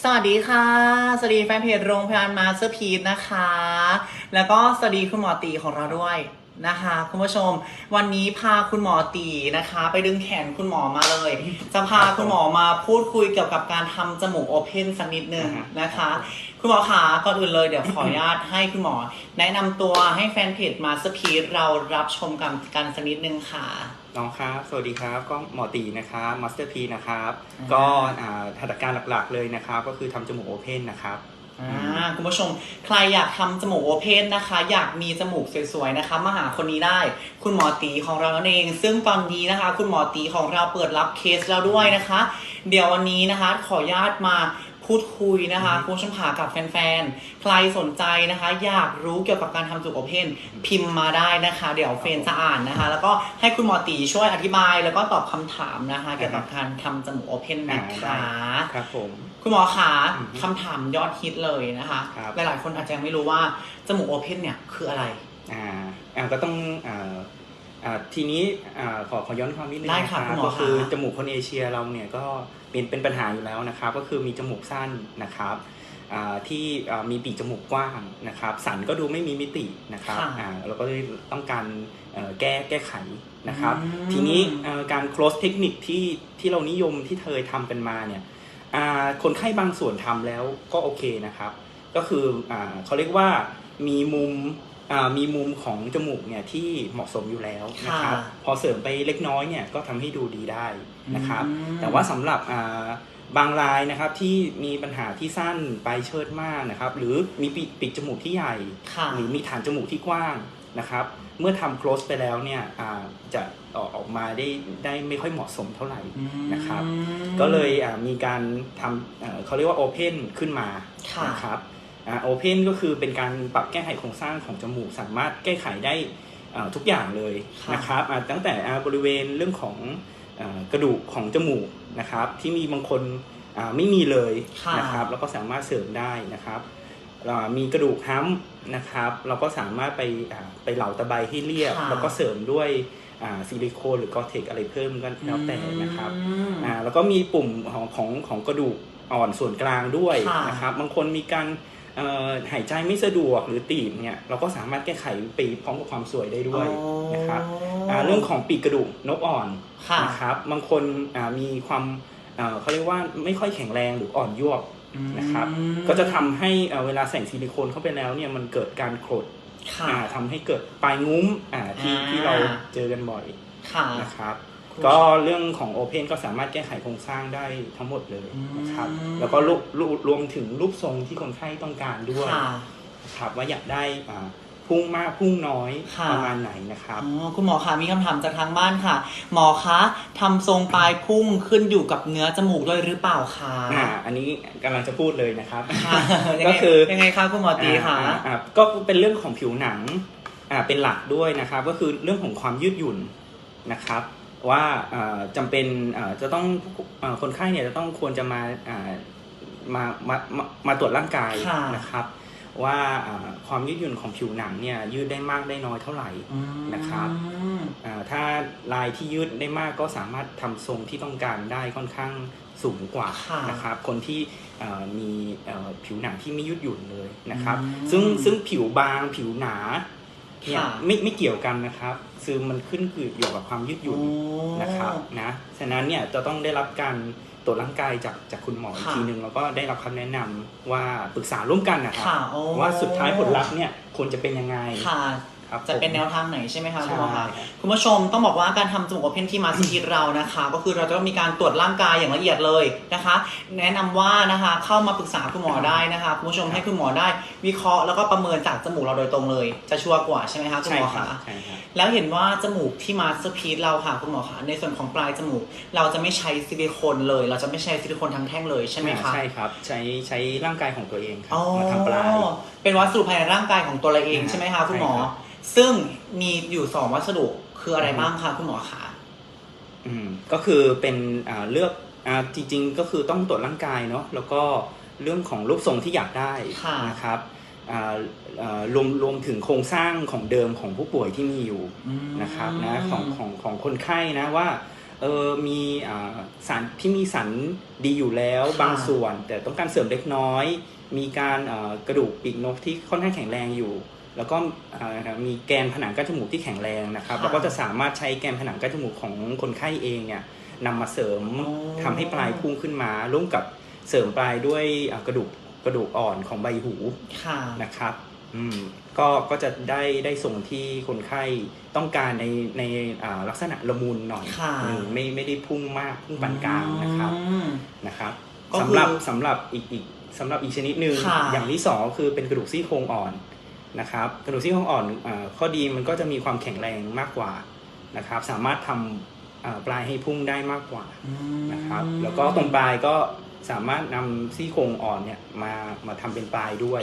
สวัสดีค่ะ สวัสดีแฟนเพจโรงพยาบาลมาสเตอร์พีทนะคะ แล้วก็สวัสดีคุณหมอตีของเราด้วยนะคะคุณผู้ชม วันนี้พาคุณหมอตีนะคะ ไปดึงแขนคุณหมอมาเลย จะพาคุณหมอมาพูดคุยเกี่ยวกับการทำจมูกโอเพนสักนิดนึงนะคะ คุณหมอขาก่อนอื่นเลยเดี๋ยวขออนุญาตให้คุณหมอ แนะนำตัวให้แฟนเพจมาสเตอร์พีทเรารับชมกันกันสักนิดนึงค่ะ น้องครับ สวัสดีครับ ก็หมอตีนะครับมาสเตอร์พีนะครับ อ่า ก็อ่าหัตถการหลักๆเลยนะครับ ก็คือทำจมูกโอเพนนะครับ อ่าคุณผู้ชมใครอยากทำจมูกโอเพนนะคะ อยากมีจมูกสวยๆนะคะมาหาคนนี้ได้ คุณหมอตีของเรานั่นเอง ซึ่งตอนนี้นะคะ คุณหมอตีของเราเปิดรับเคสแล้วด้วยนะคะ เดี๋ยววันนี้นะคะ ขออนุญาตมา พูดคุยนะคะอือฮึคุณผู้ชมผากับแฟนๆ ใครสนใจนะคะ อยากรู้เกี่ยวกับการทำจมูกโอเพนพิมพ์มาได้นะคะ เดี๋ยวเฟรนจะอ่านนะคะ แล้วก็ให้คุณหมอตีช่วยอธิบาย แล้วก็ตอบคำถามนะคะ เกี่ยวกับการทำจมูกโอเพนนะคะครับผมคุณหมอคะอือฮึคำถามยอดฮิตเลยนะคะครับหลายๆ คนอาจจะยังไม่รู้ว่าจมูกโอเพนเนี่ยคืออะไรอ่าอ่าก็ต้องอ่าอ่า ทีนี้อ่าขอขอย้อนความนิดนึงได้นะค่ะคคุรัณบหมอก็คือค่ะจมูกคนเอเชียเราเนี่ยก็เป็นเป็นปัญหาอยู่แล้วนะครับ ก็คือมีจมูกสั้นนะครับอ่าที่อ่ามีปีกจมูกกว้างนะครับ สันก็ดูไม่มีมิตินะครับค่ะอ่าเราก็เลยต้องการเอ่อแก้แก้ไขนะครับอืมทีนี้เอ่อการ close เทคนิคที่ที่เรานิยมที่เคยทำกันมาเนี่ยอ่าคนไข้บางส่วนทำแล้วก็โอเคนะครับ ก็คืออาเขาเรียกว่ามีมุมอ่า มีมุมของจมูกเนี่ยที่เหมาะสมอยู่แล้วนะครับค่ะพอเสริมไปเล็กน้อยเนี่ยก็ทำให้ดูดีได้นะครับอืมแต่ว่าสำหรับอ่าบางรายนะครับที่มีปัญหาที่สั้นไปเชิดมากนะครับหรือมีปีกปีกจมูกที่ใหญ่ค่ะหรือมีฐานจมูกที่กว้างนะครับเมื่อทำ close ไปแล้วเนี่ยอ่าจะออกออกมาได้ได้ไม่ค่อยเหมาะสมเท่าไหร่นะครับอืมก็เลยอ่ามีการทำเอ่อเขาเรียกว่า Open ขึ้นมาค่ะนะครับ โอเพนก็คือเป็นการปรับแก้ไขโครงสร้างของจมูก สามารถแก้ไขได้เอ่อทุกอย่างเลยค่ะนะครับอ่าตั้งแต่อ่าบริเวณเรื่องของเอ่อกระดูกของจมูกนะครับ ที่มีบางคนอ่าไม่มีเลยค่ะนะครับ แล้วก็สามารถเสริมได้นะครับอ่ามีกระดูกฮัมป์นะครับ เราก็สามารถไปอ่าไปเหลาตะไบให้เรียบค่ะแล้วก็เสริมด้วยอ่าซิลิโคนหรือกอเทคอะไรเพิ่มก็แล้วแต่นะครับอืมอ่าแล้วก็มีปุ่มของของของกระดูกอ่อนส่วนกลางด้วยค่ะนะครับ บางคนมีการเอ่อ หายใจไม่สะดวกหรือตีบเนี่ยเราก็สามารถแก้ไขไปพร้อมกับความสวยได้ด้วยนะครับอ่าเรื่องของปีกกระดูกนกอ่อนค่ะนะครับบางคนอ่ามีความเอ่อเขาเรียกว่าไม่ค่อยแข็งแรงหรืออ่อนยวบนะครับอืมก็จะทำให้เอ่อเวลาใส่ซิลิโคนเข้าไปแล้วเนี่ยมันเกิดการโครดค่ะอ่าทำให้เกิดปลายงุ้มอ่าที่อ่าที่เราเจอกันบ่อยค่ะนะครับคุณ ก็เรื่องของ Open ก็สามารถแก้ไขโครงสร้างได้ทั้งหมดเลยนะครับ อืม แล้วก็รูปรูปรวมถึงรูปทรงที่คนไข้ต้องการด้วยค่ะนะครับว่าอยากได้อ่าพุ่งมากพุ่งน้อยค่ะ ประมาณไหนนะครับ อ๋อคุณหมอคะมีคำถามจากทางบ้านค่ะ หมอคะทำทรงปลายพุ่งขึ้นอยู่กับเนื้อจมูกด้วยหรือเปล่าคะอ่า อันนี้กำลังจะพูดเลยนะครับ ค่ะยังก็ไงคือ ยังไงคะคุณหมอตีคะอ่าอ่าก็เป็นเรื่องของผิวหนังอ่าเป็นหลักด้วยนะครับ ก็คือเรื่องของความยืดหยุ่นนะครับ ว่าอ่าจำเป็นอ่าจะต้องอ่าคนไข้เนี่ยจะต้องควรจะมาอ่ามามามามาตรวจร่างกายค่ะนะครับว่าอ่าความยืดหยุ่นของผิวหนังเนี่ยยืดได้มากได้น้อยเท่าไหร่อืมนะครับอ่าถ้าลายที่ยืดได้มากก็สามารถทำทรงที่ต้องการได้ค่อนข้างสูงกว่าค่ะนะครับ คนที่อ่ามีเอ่อผิวหนังที่ไม่ยืดหยุ่นเลยนะครับอืมซึ่งซึ่งผิวบางผิวหนา เนี่ยค่ะ ไม่ไม่เกี่ยวกันนะครับซึ่งมันขึ้นคืออยู่กับความยืดหยุ่นโอ้นะครับนะฉะนั้นเนี่ยจะต้องได้รับการตรวจร่างกายจากจากคุณหมออีกค่ะ ทีหนึ่งแล้วก็ได้รับคำแนะนำว่าปรึกษาร่วมกันนะครับค่ะโอ้ว่าสุดท้ายผลลัพธ์เนี่ยควรจะเป็นยังไง ค่ะ ครับจะเป็นผมแนวทางไหนใช่ไหมคะคุณใช่หมอคะคุณผู้ชมต้องบอกว่าการทำจมูกโอเพนที่มาสทีเรานะคะ ก็คือเราจะต้องมีการตรวจร่างกายอย่างละเอียดเลยนะคะ แนะนำว่านะคะเข้ามาปรึกษาคุณหมอได้นะคะคุณผู้ชมให้คุณหมอได้วิเคราะห์แล้วก็ประเมินจากจมูกเราโดยตรงเลย จะชัวร์กว่าใช่ไหมคะคุณใช่หมอครัคะบใช่ครับ แล้วเห็นว่าจมูกที่มาสเตอร์พีซเราค่ะคุณหมอคะในส่วนของปลายจมูก เราจะไม่ใช้ซิลิโคนเลย เราจะไม่ใช้ซิลิโคนทั้งแท่งเลยใช่ไหมคะใช่ครับ ใช้ใช้ร่างกายของตัวเองครัอ๋บอมาทำปลาย เป็นวัสดุภายในร่างกายของตัวเราเองอ่าใช่ไหมคะคุณหมอ ใช่ครับ ซึ่งมีอยู่สองวัสดุคืออะไรอืมบ้างคะคุณหมอคะอืมก็คือเป็นอ่าเลือกอ่าจริง ๆ ก็คือต้องตรวจร่างกายเนาะแล้วก็เรื่องของรูปทรงที่อยากได้ค่ะนะครับอ่าอ่ารวมรวมถึงโครงสร้างของเดิมของผู้ป่วยที่มีอยู่อืมนะครับนะของของของคนไข้นะว่าเออมีอ่าสารที่มีสารดีอยู่แล้วค่ะบางส่วน แต่ต้องการเสริมเล็กน้อย มีการเอ่อกระดูกปีกนกที่ค่อนข้างแข็งแรงอยู่ แล้วก็อ่ามีแกนผนังกั้นจมูกที่แข็งแรงนะครับค่ะแล้วก็จะสามารถใช้แกนผนังกั้นจมูกของคนไข้เองเนี่ยนำมาเสริมอ๋อทำให้ปลายพุ่งขึ้นมาร่วมกับเสริมปลายด้วยอ่ากระดูกกระดูกอ่อนของใบหูค่ะนะครับอืมก็ก็จะได้ได้ส่งที่คนไข้ต้องการในในอ่าลักษณะละมุนหน่อยค่ะอืมไม่ไม่ได้พุ่งมากพุ่งปานกลางนะครับอืมนะครับก็คือสำหรับสำหรับอีกอีกสำหรับอีกชนิดหนึ่งค่ะอย่างที่สองก็คือเป็นกระดูกซี่โครงอ่อน นะครับกระดูกซี่โครงอ่อนอาข้อดีมันก็จะมีความแข็งแรงมากกว่านะครับ สามารถทำอ่าปลายให้พุ่งได้มากกว่าอืมนะครับ แล้วก็ตรงปลายก็สามารถนำซี่โครงอ่อนเนี่ยมามาทำเป็นปลายด้วย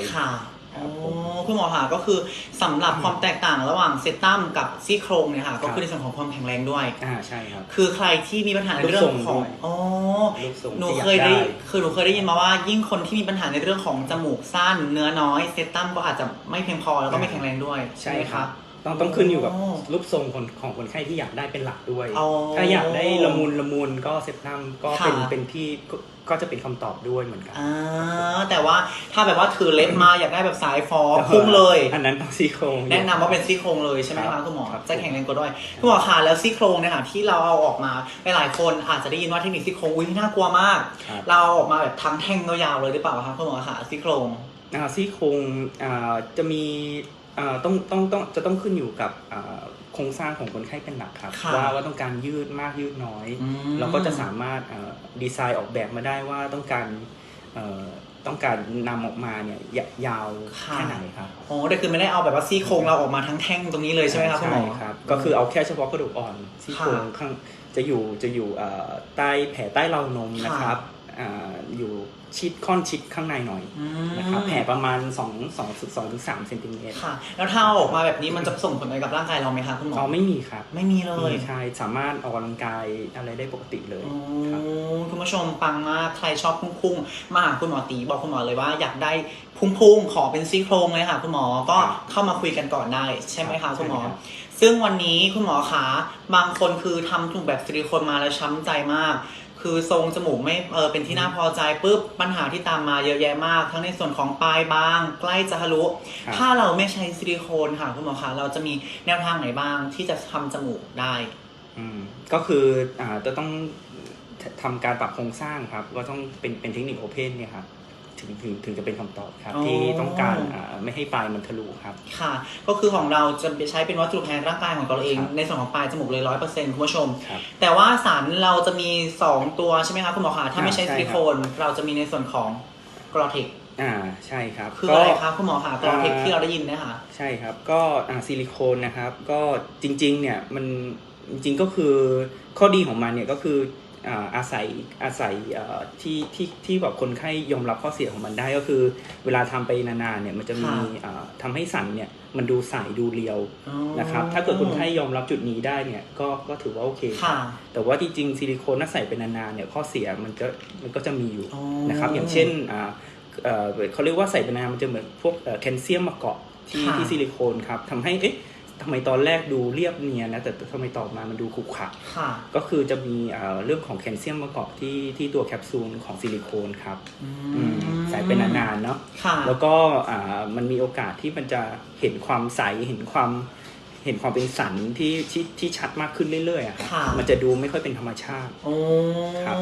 ค่ะครัโอ้บผมคุณหมอคะก็คือสำหรับความแตกต่างระหว่างเซตัมกับซี่โครงเนี่ยค่ะ ก็ครับคือในส่วนของความแข็งแรงด้วย อ่าใช่ครับ คือใครที่มีปัญหาในรูปเรื่อทรงงของด้วย อ๋อ รูปทรงหนูที่อยากเคยได้ได้ คือหนูเคยได้ยินมาว่ายิ่งคนที่มีปัญหาในเรื่องของจมูกสั้น เนื้อน้อยเซตัมก็อาจจะไม่เพียงพอแล้วก็ไม่แข็งแรงด้วยใช่ไหม ครับ ต้องต้องขึ้นอยู่กับรูปทรงคนของคนไข้ที่อยากได้เป็นหลักด้วย อ๋อถ้าอยากได้ละมุนละมุนก็เซปตัมก็เป็นค่ะ เป็นที่ก็ ก็จะเป็นคำตอบด้วยเหมือนกัน อ่าแต่ว่าถ้าแบบว่าถือเล็บมาอยากได้แบบสายฟอพุ่งเลย อันนั้นต้องซี่โครง แนะนำว่าเป็นซี่โครงเลยใช่ไหมครัคะบคุณหมอครับ จะแข็งแรงกว่าด้วยคุณหมอคะแล้วซี่โครงเนี่ยค่ะที่เราเอาออกมาหลายๆคนอาจจะได้ยินว่าเทคนิคซี่โครงอุ้ยน่ากลัวมาก ครับเราเอาออกมาแบบทั้งแท่งยาวๆเลยหรือเปล่าคะคุณหมอคะซี่โครง อ่าซี่โครงอ่าจะมีอ่าต้องต้องต้องจะต้องขึ้นอยู่กับอ่าโครงสร้างของคนไข้เป็นหลักครับ ค่ะว่าว่าต้องการยืดมากยืดน้อย อืมเราก็จะสามารถอ่าดีไซน์ออกแบบมาได้ว่าต้องการเอ่อต้องการนำออกมาเนี่ยยยาวค่ะ แค่ไหนครับโอ้แต่คือไม่ได้เอาแบบว่าซี่โครงเราออกมาทั้งแท่งตรงนี้เลยใช่ไหมคะคุณหมอครับก็คือเอาแค่เฉพาะกระดูกอ่อนซี่โครงค่ะข้างจะอยู่จะอยู่เอ่อใต้แผลใต้เราวนมค่ะนะครับ อ่าอยู่ชิดค่อนชิดข้างในหน่อยอืมนะครับแผลประมาณ2 2 2ถึง3เซนติเมตรค่ะ แล้วถ้าเอาออกมาแบบนี้มันจะส่งผลอะไรกับร่างกายเราไหมคะคุณหมออ๋อไม่มีครับ ไม่มีเลยใช่สามารถออกกำลังกายอะไรได้ปกติเลยโอ้ครับคุณผู้ชมปังมากใครชอบพุ่งๆมาหาคุณหมอตีบอกคุณหมอเลยว่าอยากได้พุ่งๆขอเป็นซี่โครงเลยค่ะคุณหมอก็เข้ามาคุยกันก่อนได้ใช่ไหมคะคุณหมอซึ่งวันนี้คุณหมอคะบางคนคือทำถูกแบบซิลิโคนมาแล้วช้ำใจมาก คือทรงจมูกไม่เออเป็นที่น่าพอใจปุ๊บปัญหาที่ตามมาเยอะแยะมาก ทั้งในส่วนของปลายบาง ใกล้จะทะลุ ครับ ถ้าเราไม่ใช้ซิลิโคนค่ะคุณหมอคะเราจะมีแนวทางไหนบ้างที่จะทำจมูกได้ อืมก็คืออ่าจะต้องททำการปรับโครงสร้างครับ ก็ต้องเป็นเป็นเทคนิคโอเพนเนี่ยครับ ถึงถึงถึงจะเป็นคำตอบครับอ๋อที่ต้องการอ่าไม่ให้ปลายมันทะลุครับ ค่ะ ก็คือของเราจะใช้เป็นวัสดุแทนร่างกายของเราเอง ครับ ในส่วนของปลายจมูกเลยร้อยเปอร์เซ็นต์คุณผู้ชม ครับ แต่ว่าสารเราจะมี 2 ตัวใช่ไหมคะคุณหมอคะถ้าไม่ใช่ใช่ซิครับลิโคน เราจะมีในส่วนของกรอเทคอ่าใช่ครับคือก็อะไรคะคุณหมอคะกรอเทคอ่า ที่เราได้ยินเนะคะ ใช่ครับ ก็อ่าซิลิโคนนะครับ ก็จริงๆ เนี่ยมันจริงๆ ก็คือข้อดีของมันเนี่ยก็คือ อ่าอาศัยอาศัยเอ่อที่ที่ที่แบบคนไข้ยอมรับข้อเสียของมันได้ก็คือ เวลาทำไปนานๆเนี่ยมันจะมีอ่าทำให้สันเนี่ยมันดูใสดูเรียวอ๋อนะครับถ้าเกิดคนไข้ยอมรับจุดนี้ได้เนี่ยก็ก็ถือว่าโอเคครัค่ะบแต่ว่าจริงๆซิลิโคนถ้าใส่เป็นนานๆเนี่ยข้อเสียมันก็มันก็จะมีอยู่อ๋อนะครับอย่างเช่นอ่าเอ่อเขาเรียกว่าใส่เป็นนานมันจะเหมือนพวกเอ่อแคลเซียมมาเกาะที่ค่ะที่ซิลิโคนครับทำให้เอ๊ะ ทำไมตอนแรกดูเรียบเนียนนะแต่ทำไมต่อมามันดูขรุขระค่ะ ก็คือจะมีเอ่อเรื่องของแคลเซียมมาเกาะที่ที่ตัวแคปซูลของซิลิโคนครับอือืมใส่เป็นนานๆเนาะ ค่ะ แล้วก็อ่ามันมีโอกาสที่มันจะเห็นความใสเห็นความเห็นความเป็นสันที่ที่ที่ชัดมากขึ้นเรื่อยๆอะครับค่ะ มันจะดูไม่ค่อยเป็นธรรมชาติ โอ้ครับ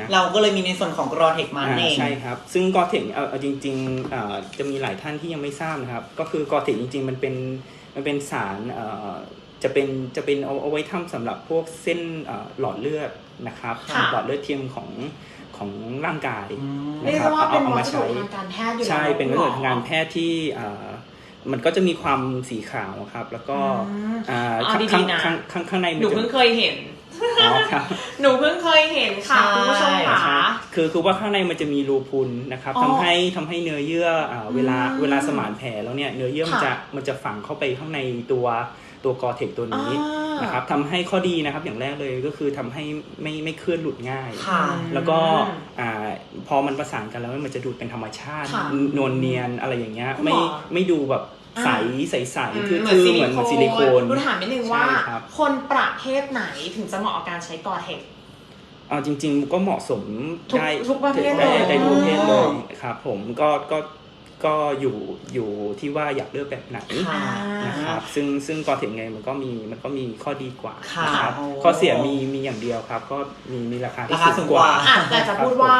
นะ เราก็เลยมีในส่วนของกรอเทคมานั่นเองอ่าใช่ครับ ซึ่งกอเทคเอาเอาจริงๆอ่าจะมีหลายท่านที่ยังไม่ทราบนะครับ ก็คือกอเทคจริง ๆ มันเป็น มันเป็นสารเอ่อจะเป็นจะเป็นเอาเอาไว้ทำสำหรับพวกเส้นเอ่อหลอดเลือดนะครับค่ะหลอดเลือดเทียมของของร่างกายอืมเรียกได้ว่าเป็นเอาวัมาสใช้ดุทางการแพทย์อยู่แล้วใช่เป็นวัสดุหมอทางการแพทย์ที่เอ่อมันก็จะมีความสีขาวครับ แล้วก็อืมอ่าเอาข้างดีข้างๆนะข้างข้างข้างในหมันูจะเพิ่งเคยเห็น อ๋อครับหนูเพิ่งเคยเห็นค่ะใช่คุณผู้ชมค่ะใช่คือคือว่าข้างในมันจะมีรูพุนนะครับอ๋อทำให้ทำให้เนื้อเยื่ออ่าเวลาอืมเวลาสมานแผลแล้วเนี่ยเนื้อเยื่อมันค่ะจะมันจะฝังเข้าไปข้างในตัวตัวกอเทคตัวนี้อ่าน นะครับทำให้ข้อดีนะครับอย่างแรกเลยก็คือทำให้ไม่ไม่เคลื่อนหลุดง่าย ค่ะ แล้วก็อ่าพอมันประสานกันแล้วมันจะดูเป็นธรรมชาติค่ะนวลเนียนอะไรอย่างเงี้ยคุณหมอ ไม่ไม่ดูแบบ ใสใสใสอืมคือเหมืคือนอซิเหลิมือนโคเหมือนซิลิโคนนดูถามนิดนึงว่าใช่ครับคนประเภทไหนถึงจะเหมาะกับการใช้กอเทคเอาจริง ๆ ก็เหมาะสมทุกได้ทุกประเภทได้เลยได้ทุกประเภทเลอ๋ยอครับ ผมก็ก็ ก็อยู่อยู่ที่ว่าอยากเลือกแบบไหนค่ะ นะครับซึ่งซึ่งกอเทคไงมันก็มีมันก็มีข้อดีกว่าค่ะนะครับโอ้ ข้อเสียมีมีอย่างเดียวครับ ก็มีมีราคาที่ราคาสูสูงงกกว่า ว่า อะแต่จะพูดว่า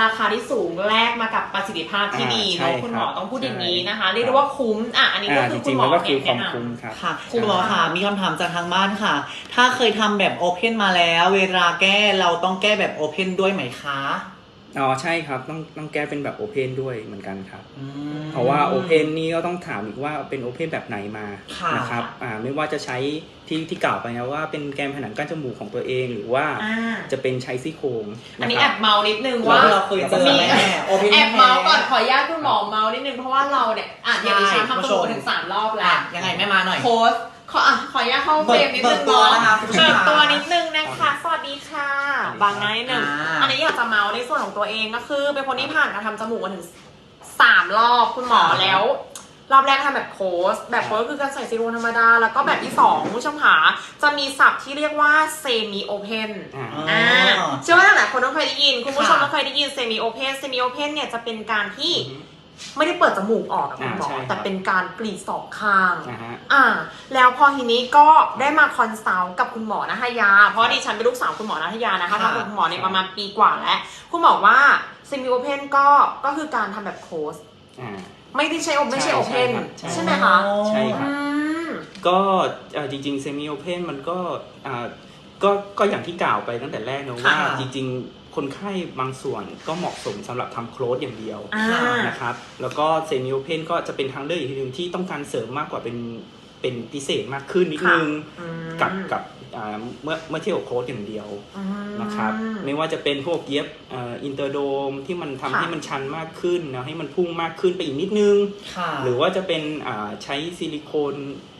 ราคาที่สูงแลกมากับประสิทธิภาพที่ดีอ่าใช่เนาะคุณหมอครับต้องพูดอย่างนี้นะคะ ใช่ เรียกได้ว่าคุ้มอะอันนี้ก็อ่าคืจอคุริณงหมๆอมันก็คือแนะความนำ คุ้มครับ ค่ะคุณหมอค่ะ มีคำถามจากทางบ้านค่ะ ถ้าเคยทำแบบโอเพนมาแล้ว เวลาแก้เราต้องแก้แบบโอเพนด้วยไหมคะ อ๋อใช่ครับต้องต้องแก้เป็นแบบโอเพนด้วยเหมือนกันครับ อืม เพราะว่าโอเพนนี่ก็ต้องถามอีกว่าเป็นโอเพนแบบไหนมาค่ะ นะครับอ่าไม่ว่าจะใช้ที่ที่กล่าวไปนะว่าเป็นแกนผนังกั้นจมูกของตัวเองหรือว่าอ่าจะเป็นใช้ซี่โครงอันนะนี้คแอรับ บเมานิดนึงว่าว่าเราเคยเจอมีแม่โอเพน แอบเมาส์ก่อนขออนุญาตคุณหมอเมาส์นิดนึงเพราะว่าเราเนี่ยอะอย่างดิฉันทำจมูกถึงสามรอบแล้อะวยังไงแม่มาหน่อย โพสต์ ขออะขออนุญาตเข้าเฟรมนิดนึงเปิดตัวเนาะนะคะคุณผู้ชมเปิดตัวนิดนึงนะคะ สวัสดีค่ะ บางไนท์หนึ่งอ่า อันนี้อยากจะเมาส์ในส่วนของตัวเองก็คือ เป็นคนที่ผ่านการทำจมูกมาถึงสามรอบคุณหมอแล้ว รอบแรกทำแบบโพสต์แบบโพสต์คือการใส่ซิลิโคนธรรมดา แล้วก็แบบที่สองคุณผู้ชมขาจะมีศัพท์ที่เรียกว่าเซมิโอเพน อ่า อ๋ออ่าเชื่อว่าหลายคนต้องเคยได้ยิน คุณผู้ชมค่ะ ต้องเคยได้ยินเซมิโอเพนเซมิโอเพนเนี่ยจะเป็นการที่ ไม่ได้เปิดจมูกออกอะคุณหมออ่าใช่ครับ แต่เป็นการกรีดสองข้าง นะฮะ อ่า แล้วพอทีนี้ก็ได้มาคอนซัลท์กับคุณหมอนัทยา เพราะดิฉันเป็นลูกสาวคุณหมอนัทยานะคะค่ะ ทำกับคุณหมอเนี่ยประมาณปีกว่าแล้ว คุณหมอว่าเซมิโอเพนก็ก็คือการทำแบบโคสอ่า ไม่ได้ใช้โอไม่ใช่ใช่โอเพนใช่ครับใช่ไหมคะใช่ครับอืมก็เอ่อจริงๆเซมิโอเพนมันก็อ่าก็ก็อย่างที่กล่าวไปตั้งแต่แรกนะว่าค่ะจริงๆ คนไข้บางส่วนก็เหมาะสมสำหรับทำโคลสอย่างเดียวอ่า นะครับแล้วก็เซมิโอเพนก็จะเป็นทางเลือกอีกทีหนึ่งที่ต้องการเสริมมากกว่าเป็นเป็นพิเศษมากขึ้นนิดนึง อืมกับกับอ่าเมื่อเมื่อเทียบกับโคลสอย่างเดียวอืม นะครับไม่ว่าจะเป็นพวกเย็บเอินเตอร์โดมที่มันทำค่ะ ให้มันชันมากขึ้นนะให้มันพุ่งมากขึ้นไปอีกนิดนึง ค่ะ หรือว่าจะเป็นอ่าใช้ซิลิโคนอ่า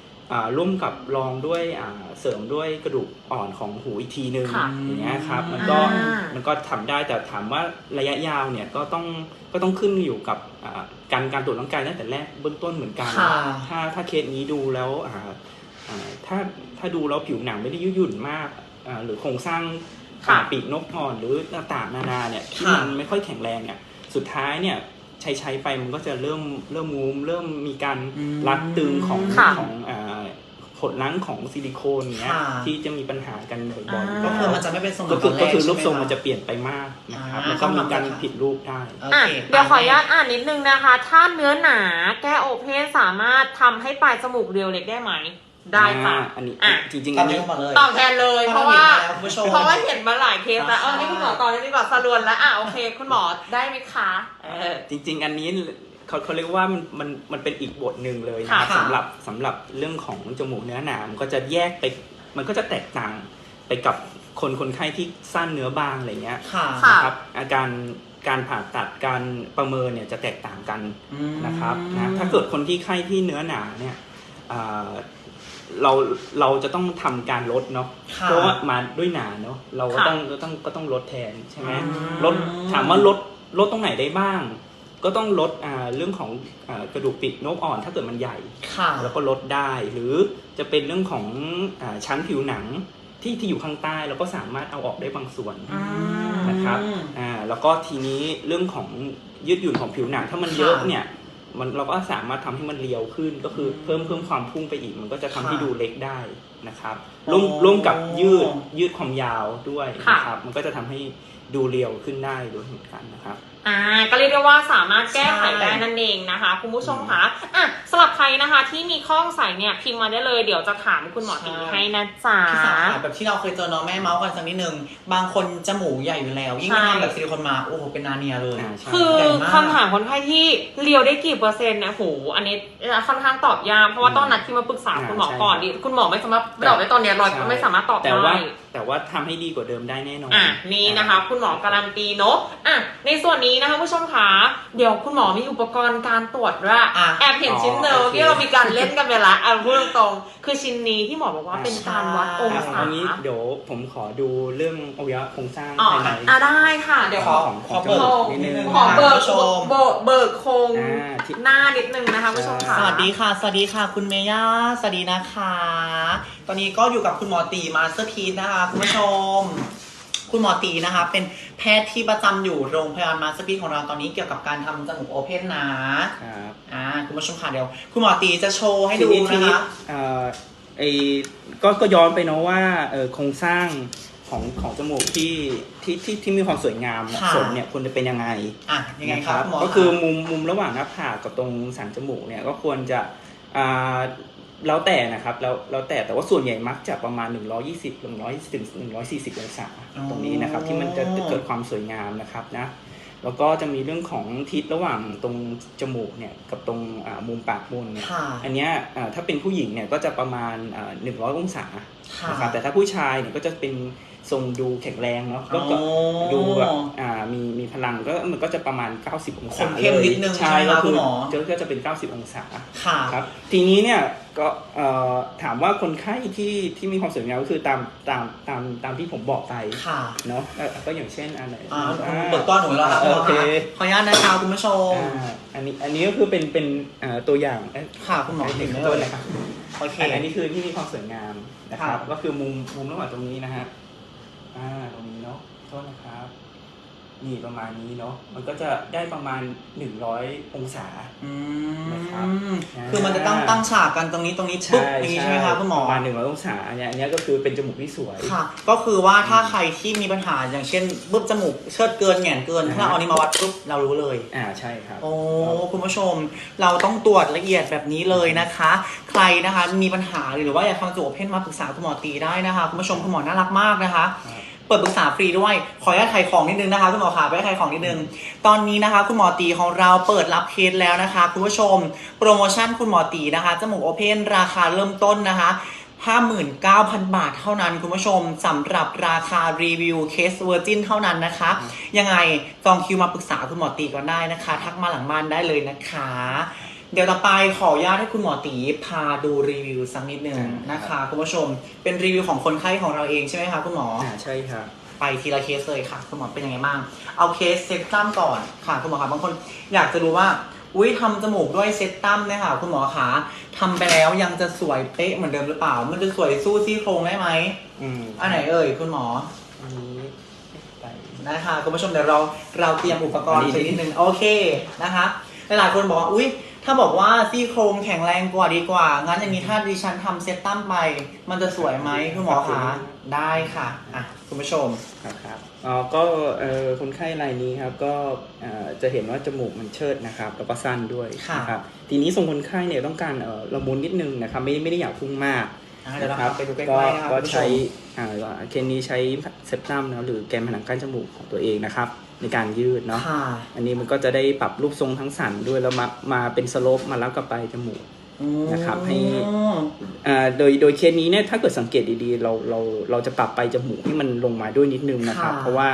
ร่วมกับรองด้วยอ่าเสริมด้วยกระดูกอ่อนของหูอีกทีนึงค่ะอย่างเงี้ยครับมันก็อ่ามั มันก็ทำได้แต่ถามว่าระยะยาวเนี่ยก็ต้องก็ต้องขึ้นอยู่กับอ่าการการตรวจร่างกายตั้งแต่แรกเบื้องต้นเหมือนกัน ค่ะ ถ้าถ้าเคสนี้ดูแล้วอ่าอ่าถ้าถ้าดูแล้วผิวหนังไม่ได้ยืดหยุ่นมากอ่าหรือโครงสร้างค่ะอ่าปีกนกอ่อนหรือต่างๆนานาเนี่ยที่ค่ะมันไม่ค่อยแข็งแรงเนี่ยสุดท้ายเนี่ยใช้ใช้ไปมันก็จะเริ่มเริ่มงูมเริ่มมีการอืมรัดตึงของค่ะ ของอ่า ผดลังของซิลิโคนเนี้ย ค่ะที่จะมีปัญหากันบ่อยอ่าๆก็คือมันจะไม่เป็นทรงเหมืก็อนคือตนแก็คือรูปทรงใช่ไหมันจะเปลี่ยนไปมากนะครับอ่า แล้วก็มีการคำถามค่ะผิดรูปได้ โออะเคเดี๋ยวขออนุญาตอ่านนิดนึงนะคะ ถ้าเนื้อหนาแก้โอเพนสามารถทำให้ปลายจมูกเรียวเล็กได้ไหม ได้ค่ะ อ่าอันนี้อะ จริงๆตออันนนี้นี้หมดเลยตอบแทนเลยเพราะว่าเพราะว่าเห็นมาแล้วคุณผู้ชม เพราะว่าเห็นมาหลายเคสแล้วเออค่ะนี่คุณหมอตอนนี้ดีกว่าสรวนแล้วอะโอเค คุณหมอได้ไหมคะเออ จริง ๆ อันนี้ เขาเขาเรียกว่ามันมันมันเป็นอีกบทหนึ่งเลยนะครับค่ะ สำหรับสำหรับเรื่องของจมูกเนื้อหนามันก็จะแยกไปมันก็จะแตกต่างไปกับคนคนไข้ที่สั้นเนื้อบางอะไรเงี้ยค่ะค่ะ นะครับอาการการผ่าตัดการประเมินเนี่ยจะแตกต่างกัน อืม นะครับนะถ้าเกิดคนที่ไข้ที่เนื้อหนาเนี่ยอ่าเราเราจะต้องทำการลดเนาะค่ะเพราะว่ามาด้วยหนาเนาะเราก็ค่ะต้องก็ต้องก็ต้องลดแทนใช่ไหมอืม ลดถามว่าลดลดตรงไหนได้บ้าง ก็ต้องลดอ่าเรื่องของอ่ากระดูกปีกนกอ่อนถ้าเกิดมันใหญ่ ค่ะ แล้วก็ลดได้หรือจะเป็นเรื่องของอาชั้นผิวหนังที่ที่อยู่ข้างใต้เราก็สามารถเอาออกได้บางส่วนอืมนะครับอ่าแล้วก็ทีนี้เรื่องของยืดหยุ่นของผิวหนังถ้ามันเยอะค่ะเนี่ยมันเราก็สามารถทำให้มันเรียวขึ้นก็คือเพิ่มเพิ่มความพุ่งไปอีก มันก็จะทำให้ค่ะดูเล็กได้นะครับโอ้ร่วมร่วมกับยืดยืดความยาวด้วยค่ะ นะครับมันก็จะทำให้ดูเรียวขึ้นได้ด้วยเหมือนกันนะครับ อ่าก็เรียกได้ว่าสามารถแก้ไขใช่ได้นั่นเองนะคะ คุณผู้ชมคะอะสำหรับใครนะคะ ที่มีข้อสงสัยเนี่ยพิมพ์มาได้เลยเดี๋ยวจะถามคุณหมอตีให้นะจ๊ะพี่สาวค่ะแบบที่เราเคยเจอเน้องแม่เมาส์กันสักนิดนึง บางคนจมูกใหญ่อยู่แล้ว ยิ่งใช่ทำแบบซิลิโคนมาโอ้โหเป็นนาเนียเลยอ่าใช่คือใหญ่มากคำถามคนไข้ที่เรียวได้กี่เปอร์เซ็นต์นะโหอันนี้ค่อนข้างตอบยากเพราะว่าต้องนัดที่มาปรึกษาคุณหมอก่อนดิคุณหมอไม่สามารถตอบได้ตอนเนี้ยร้อยใช่ไม่สามารถตอบแต่ได้ว่าแต่ว่าทำให้ดีกว่าเดิมได้แน่นอนอะนี่นะคะ คุณหมอการันตีเนอะอะในส่วนนี้นะคะผู้ชมคะเดี๋ยวคุณหมอมีอุปกรณ์การตรวจด้วยอะแอบเห็นชิ้นเดิมอ๋อโอเคที่เรามีการเล่นกันไปละอะพูดตรงๆคือชิ้นนี้ที่หมอบอกว่าเป็นการวัดองอะศาอันนี้เดี๋ยวผมขอดูเรื่องอวัยวะโครงสร้างอ๋อภายในอะได้ค่ะ เดี๋ยวขขออของขอของเบิกจมูกนิดนึงขอเบิกคุณผู้ชมเบิกเบิกโครงอ่าที่หน้านิดนึงนะคะผู้ชมค่ะสวัสดีค่ะ สวัสดีค่ะ คุณเมย่าสวัสดีนะคะ ตอนนี้ก็อยู่กับคุณหมอตีมาสเตอร์พีซนะคะคุณผู้ชม คุณหมอตีนะคะ เป็นแพทย์ที่ประจำอยู่โรงพยาบาลมาสเตอร์พีซของเราตอนนี้เกี่ยวกับการทำจมูกโอเพนนะครับอ่าคุณผู้ชมค่ะเดี๋ยว คุณหมอตีจะโชว์ให้ดูทีนี้ทีนะนี้คะ เอ่อไอก็ก็ย้อนไปเนาะว่าเออโครงสร้างของของจมูกที่ที่ที่ที่มีความสวยงามเหมาะสมเนี่ยควรจะเป็นยังไงอะยังไงนะครับคุณหมอก็คือมุมมุมระหว่างหน้าผากกับตรงสันจมูกเนี่ยก็ควรจะอ่า แล้วแต่นะครับแล้วแล้วแต่แต่ว่าส่วนใหญ่มักจะประมาณ 120 100ถึง140 องศาตรงนี้นะครับ ที่มันจะเกิดความสวยงามนะครับนะแล้วก็จะมีเรื่องของทิศระหว่างตรงจมูกเนี่ยกับตรงอ่ามุมปากบนเนี่ยค่ะอันเนี้ยอ่าถ้าเป็นผู้หญิงเนี่ยก็จะประมาณอ่า100 องศาค่ะนะครับแต่ถ้าผู้ชายเนี่ยก็จะเป็น ทรงดูแข็งแรงเนาะก็ก็อ๋อ ดูแบบอ่ามีมีพลังก็มันก็จะประมาณ 90 องศาคมเข้มนิดนึงใช่ใช่ไหมก็คะคืคุณหมอก็ก็จะเป็น 90 องศา ค่ะ ครับทีนี้เนี่ยก็เอ่อถามว่าคนไข้ที่ที่มีความสวยงามก็คือตามตามตามตามที่ผมบอกไปค่ะเนาะเอ่อก็อย่างเช่นอันไหนอ่าอ่าเปิดต้อนหนูแล้วครับโอเคขออนุญาตนะคะคุณผู้ชม อ่าอันนี้อันนี้ก็คือเป็นเป็นเอ่อตัวอย่างเอ้ยค่ะคุณหมอหเห็นึ่นงได้ต้นเลยนะครับโอเคอันอันนี้คือที่มีความสวยงามนะครับ ค่ะ ก็คือมุมมุมระหว่างตรงนี้นะฮะ อ่าตรงนี้เนาะโทษนะครับ นี่ประมาณนี้เนาะมันก็จะได้ประมาณ 100 องศา อืนะครับมคือมันจะตั้งตั้งฉากกันตรงนี้ตรงนี้ปุ๊บอย่างนี้ใช่ไหมคะคุณหมอ ประมาณ100องศาอันเนี้ยอันเนี้ยก็คือเป็นจมูกที่สวย ค่ะ ก็คือว่าถ้าใครที่มีปัญหาอย่างเช่นบึ้บจมูกเชิดเกินแหง่นเกินอ่าถ้าเอานี้มาวัดปุ๊บเรารู้เลย อ่าใช่ครับ โอ้คุณผู้ชมเราต้องตรวจละเอียดแบบนี้เลยนะคะ ใครนะคะมีปัญหาหรือว่าอยากทำจมูกเพนมาปรึกษาคุณหมอตีได้นะคะ คุณผู้ชมคุณหมอน่ารักมากนะคะ ครับ เปิดปรึกษาฟรีด้วย ขออนุญาตขายของนิดนึงนะคะคุณหมอขาไปขายของนิดนึง ตอนนี้นะคะ คุณหมอตีของเราเปิดรับเคสแล้วนะคะคุณผู้ชม โปรโมชั่นคุณหมอตีนะคะจมูกโอเพนราคาเริ่มต้นนะคะ59,000 บาทเท่านั้นคุณผู้ชมสำหรับราคารีวิวเคสเวอร์จินเท่านั้นนะคะ ยังไงจองคิวมาปรึกษาคุณหมอตีก่อนได้นะคะ ทักมาหลังบ้านได้เลยนะคะ เดี๋ยวต่อไปขออนุญาตให้คุณหมอตีพาดูรีวิวสักนิดหนึ่งนะคะคุณผู้ชมเป็นรีวิวของคนไข้ของเราเองใช่ไหมคะคุณหมออ่าใช่ครับไปทีละเคสเลยค่ะ คุณหมอเป็นยังไงบ้าง เอาเคสเซตตั้มก่อนค่ะ คุณหมอคะบางคนอยากจะรู้ว่าอุ้ยทำจมูกด้วยเซตตั้มเนี่ยค่ะคุณหมอคะทำไปแล้วยังจะสวยเป๊ะเหมือนเดิมหรือเปล่า มันจะสวยสู้ซี่โครงได้ไหมอืมอันไหนเอ่ยคุณหมออันนี้ไปนะคะคุณผู้ชมเดี๋ยวเราเราเตรียมอุปกรณ์อันนี้ไปนิดนึงโอเคนะคะหลายๆคนบอกว่าอุ้ย ถ้าบอกว่าซี่โครงแข็งแรงกว่าดีกว่า งั้นอย่างนี้ถ้าดิฉันทำเซตตั้มไป มันจะสวยไหมคุณหมอคะได้ค่ะอะคุณผู้ชม ครับครับอ๋อก็เอ่อคนไข้รายนี้ครับก็เอ่อจะเห็นว่าจมูกมันเชิดนะครับแล้วก็สั้นด้วยค่ะ นะครับทีนี้ทรงคนไข้เนี่ยต้องการเอ่อละมุนนิดนึงนะครับไม่ไม่ได้อยากพุ่งมากอะเดี๋ยวเรานะครับไปดูใกล้ก็ๆนะครับก็คุณผู้ชใช้ม อ่าเคนนี้ใช้เซปตัมนะครับหรือแกนผนังกั้นจมูกของตัวเองนะครับ ในการยืดเนาะค่ะ อันนี้มันก็จะได้ปรับรูปทรงทั้งสันด้วยแล้วมามาเป็นสโลปมารับกับปลายจมูก นะครับให้ อ่าโดยโดยเคสนี้เนี่ยถ้าเกิดสังเกตดีๆ เราเราเราจะปรับปลายจมูกให้มันลงมาด้วยนิดนึงนะครับ ค่ะ เพราะว่า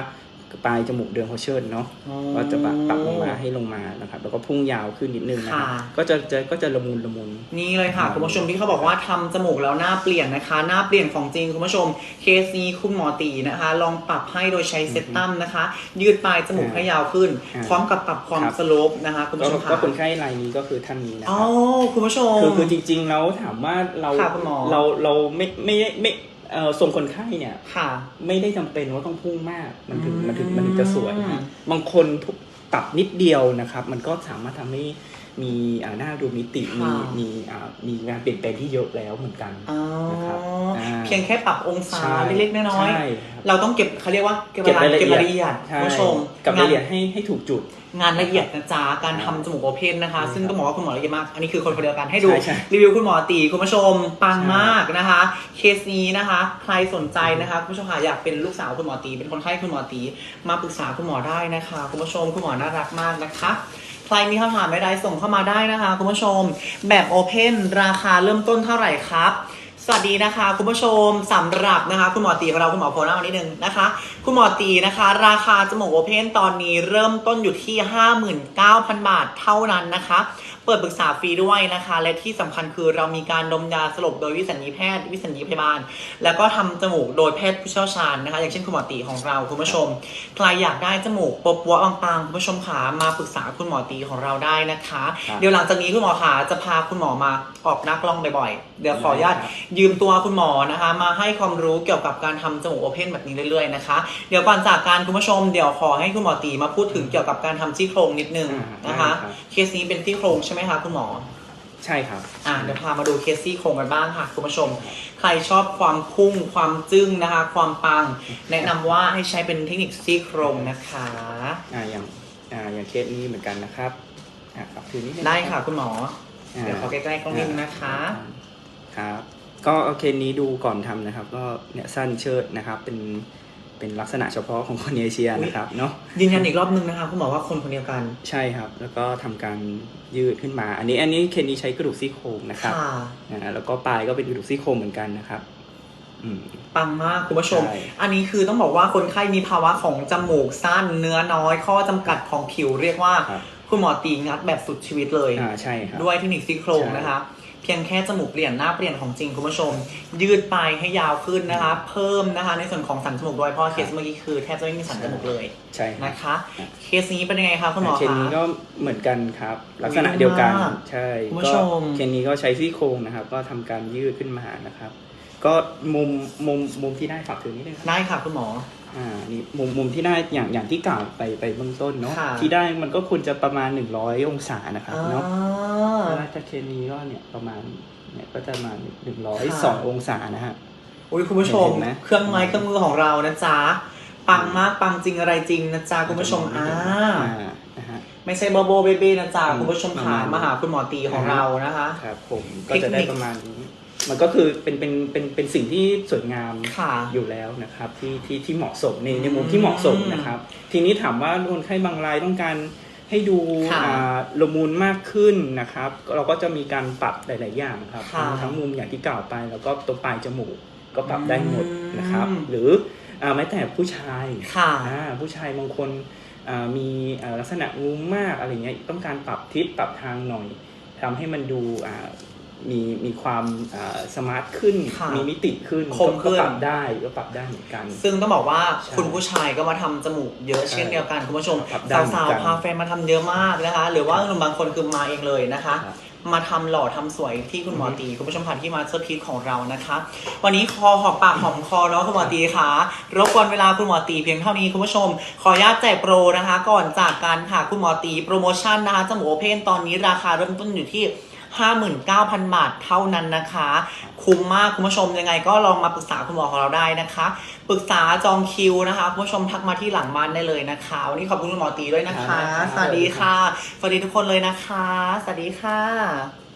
ปลายจมูกเดิมเขาเชิดเนาะอ๋อก็จะปรับปรับลงมาให้ลงมานะครับแล้วก็พุ่งยาวขึ้นนิดนึงนะครับค่ะก็จะจะก็จะละมุนละมุนนี่เลยค่ะคุณผู้ชมที่เขาบอกว่าทำจมูกแล้วหน้าเปลี่ยนนะคะ หน้าเปลี่ยนของจริงคุณผู้ชมเคสนี้คุณหมอตีนะคะ ลองปรับให้โดยใช้เซตตัมนะคะ ยืดปลายจมูกให้ยาวขึ้นอ่าพร้อมกับปรับความครับสโลปนะคะคุณก็ผู้ชมค่ะก็คนไข้รายนี้ก็คือท่านนี้นะคอ๋อรับคุณผู้ชมคือคือจริง ๆ แล้วถามว่าเราค่ะคุณหมอเราเราไม่ไม่ไม่ เอ่อทรงคนไข้เนี่ย ค่ะ ไม่ได้จำเป็นว่าต้องพุ่งมาก มันถึงอืมมันถึงมันถึงจะสวยนะบางคนปรับนิดเดียวนะครับ มันก็สามารถทำให้มีอ่าหน้าดูมิติมีค่ะ มีอ่ามีงานเปลี่ยนแปลงที่เยอะแล้วเหมือนกัน อ๋อนะครับอ่า เพียงแค่ปรับองศาใช่เล็กๆน้อยใช่ครับๆเราต้องเก็บเขาเรียกว่าเก็บเก็บรายละเก็บเอียดรายละเอียดใช่คุณผู้ชมกับงานรายละเอียดให้ให้ถูกจุด งานละเอียดนะจ๊ะการครับทำจมูกโอเพนนะคะใช่ซึ่งต้องบอกว่าคุณหมอละเอียดมาก อันนี้คือคนคนเดียวกันให้ดู ใช่ใช่รีวิวคุณหมอตีคุณผู้ชมปังใช่มากนะคะ เคสนี้นะคะ ใครสนใจนะคะคุณผู้ชมค่ะอยากเป็นลูกสาวคุณหมอตี เป็นคนไข้คุณหมอตี มาปรึกษาคุณหมอได้นะคะ คุณผู้ชมคุณหมอน่ารักมากนะคะ ใครมีคำถามใดๆส่งเข้ามาได้นะคะคุณผู้ชม แบบโอเพนราคาเริ่มต้นเท่าไหร่ครับ สวัสดีนะคะ คุณผู้ชมสำหรับนะคะ คุณหมอตีของเราคุณหมอโพล่ามานิดนึงนะคะ คุณหมอตีนะคะ ราคาจมูกโอเพนตอนนี้เริ่มต้นอยู่ที่ 59,000 บาทเท่านั้นนะคะ เปิดปรึกษาฟรีด้วยนะคะ และที่สำคัญคือเรามีการดมยาสลบโดยวิสัญญีแพทย์ วิสัญญีพยาบาล แล้วก็ทำจมูกโดยแพทย์ผู้เชี่ยวชาญนะคะ อย่างเช่นคุณหมอตีของเราคุณผู้ชมใครอยากได้จมูกปปัวๆบางๆคุณผู้ชมขามาปรึกษาคุณหมอตีของเราได้นะคะครับเดี๋ยวหลังจากนี้คุณหมอขาจะพาคุณหมอมาออกนักล่องบ่อยๆ เดี๋ยวขออนุญาตครับยืมตัวคุณหมอนะคะ มาให้ความรู้เกี่ยวกับการทำจมูกโอเพนแบบนี้เรื่อยๆนะคะ เดี๋ยวก่อนจากการคุณผู้ชมเดี๋ยวขอให้คุณหมอตีมาพูดถึงเกี่ยวกับการทำซี่โครงนิดนึงอ่านะคะได้ครับ เคสนี้เป็นซี่โครงใช่ไหมคะคุณหมอ ใช่ครับ อะเดี๋ยวพามาดูเคสซี่โครงกันบ้างค่ะคุณผู้ชม ใครชอบความพุ่งความจึ้งนะคะ ความปัง แนะนำว่าให้ใช้เป็นเทคนิคซี่โครงนะคะ อ่าอย่างอ่าอย่างเคสนี้เหมือนกันนะครับอ่าครับถือนิดนึงได้ค่ะคุณหมออ่าเดี๋ยวขอใกล้ๆกล้องนิดนึงนะคะ ครับ ก็เอาเคสนี้ดูก่อนทำนะครับ ก็เนี่ยสั้นเชิดนะครับ เป็นเป็นลักษณะเฉพาะของคนเอเชียนะครับเนาะยืนยันอีกรอบนึงนะคะคุณหมอว่าคนคนเดียวกันใช่ครับ แล้วก็ทำการยืดขึ้นมา อันนี้อันนี้เคสนี้ใช้กระดูกซี่โครงนะครับค่ะนะแล้วก็ปลายก็เป็นกระดูกซี่โครงเหมือนกันนะครับอืมปังมากคุณผู้ชมใช่อันนี้คือต้องบอกว่าคนไข้มีภาวะของจมูกสั้นเนื้อน้อยข้อจำกัดของผิวเรียกว่าครับคุณหมอตีงัดแบบสุดชีวิตเลยอ่าใช่ครับด้วยเทคนิคซี่โครงใช่นะคะเพียงแค่จมูกเปลี่ยนหน้าเปลี่ยนของจริงคุณผู้ชม ยืดไปให้ยาวขึ้นนะคะ เพิ่มนะคะ ในส่วนของสันจมูกด้วยเพราะเคสเมื่อกี้คือแทบจะไม่มีสันจมูกเลยใช่ครับนะคะ เคสนี้เป็นยังไงคะคุณหมอเคสคะนี้ก็เหมือนกันครับ ลักษณะเดียวกันดีมากใช่คุณผู้ก็ชม เคสนี้ก็ใช้ซี่โครงนะครับ ก็ทำการยืดขึ้นมานะครับ ก็มุมมุมมุมที่ได้ฝากถือนิดนึงครับ ได้ค่ะคุณหมอ อ่านี่มุมมุมที่ได้อย่างอย่างที่กล่าวไปไปเบื้องต้นเนาะค่ะ ที่ได้มันก็ควรจะประมาณ 100 องศานะครับอ่าเนาะถ้าจะเคสนี้ก็เนี่ยประมาณเนี่ยก็จะประมาณค่ะ 102 องศานะฮะ อุ้ยคุณผู้ชม เห็นไหมเครื่องไม้เครื่องมือของเรานะจ๊ะ ปังมากปังจริงอะไรจริงนะจ๊ะคุณผู้ชมอ่านะฮะ ไม่ใช่โบโบเบเบ้นะจ๊ะอืมคุณผู้ชมประขามาณ มาหาคุณหมอตีของเรานะคะ ครับผมก็จะได้ประมาณนี้ มันก็คือเป็นเป็นเป็นเป็นสิ่งที่สวยงามค่ะ อยู่แล้วนะครับที่ที่ที่เหมาะสมในในมุมอืมที่เหมาะสมนะครับ ทีนี้ถามว่าคนไข้บางรายต้องการให้ดูค่ะอ่าละมุนมากขึ้นนะครับ เราก็จะมีการปรับหลาย ๆ อย่างครับค่ะทั้งทั้งมุมอย่างที่กล่าวไป แล้วก็ตรงปลายจมูกก็ปรับได้หมดนะครับ อืม หรืออ่าแม้แต่ผู้ชาย ค่ะ อ่าผู้ชายบางคนอ่ามีอ่าลักษณะงุ้มมากอะไรเงี้ยต้องการปรับทิศปรับทางหน่อยทำให้มันดูอ่า มีมีความอ่าสมาร์ทขึ้น ค่ะมีมิติขึ้นคมขึ้น ก็ปรับได้ก็ปรับได้เหมือนกัน ซึ่งต้องบอกว่าใช่คุณผู้ชายก็มาทำจมูกเยอะใช่เช่นเดียวกันคุณผู้ชมครับได้เหมือนสาวกันๆพาแฟนมาทำเยอะมากนะคะ หรือว่าหนุ่มบางคนคือมาเองเลยนะคะ ครับมาทำหล่อทำสวยที่คุณหมออือฮึตี คุณผู้ชมผ่านที่มาสเตอร์พีซของเรานะคะ วันนี้คอหอมปากหอมคอเนาะคุณหมอตีค่ะรบกวนเวลาคุณหมอตีเพียงเท่านี้คุณผู้ชม ขออนุญาตแจกโปรนะคะ ก่อนจากกันค่ะคุณหมอตีโปรโมชั่นนะคะจมูกโอเพนตอนนี้ราคาเริ่มต้นอยู่ที่ 59,000 บาทเท่านั้นนะคะ คุ้มมากคุณผู้ชมยังไงก็ลองมาปรึกษาคุณหมอของเราได้นะคะ ปรึกษาจองคิวนะคะคุณผู้ชมทักมาที่หลังบ้านได้เลยนะคะวันนี้ขอบคุณคุณหมอตีด้วยนะคะครับสวัสดีค่ะ สวัสดีทุกคนเลยนะคะ สวัสดีค่ะ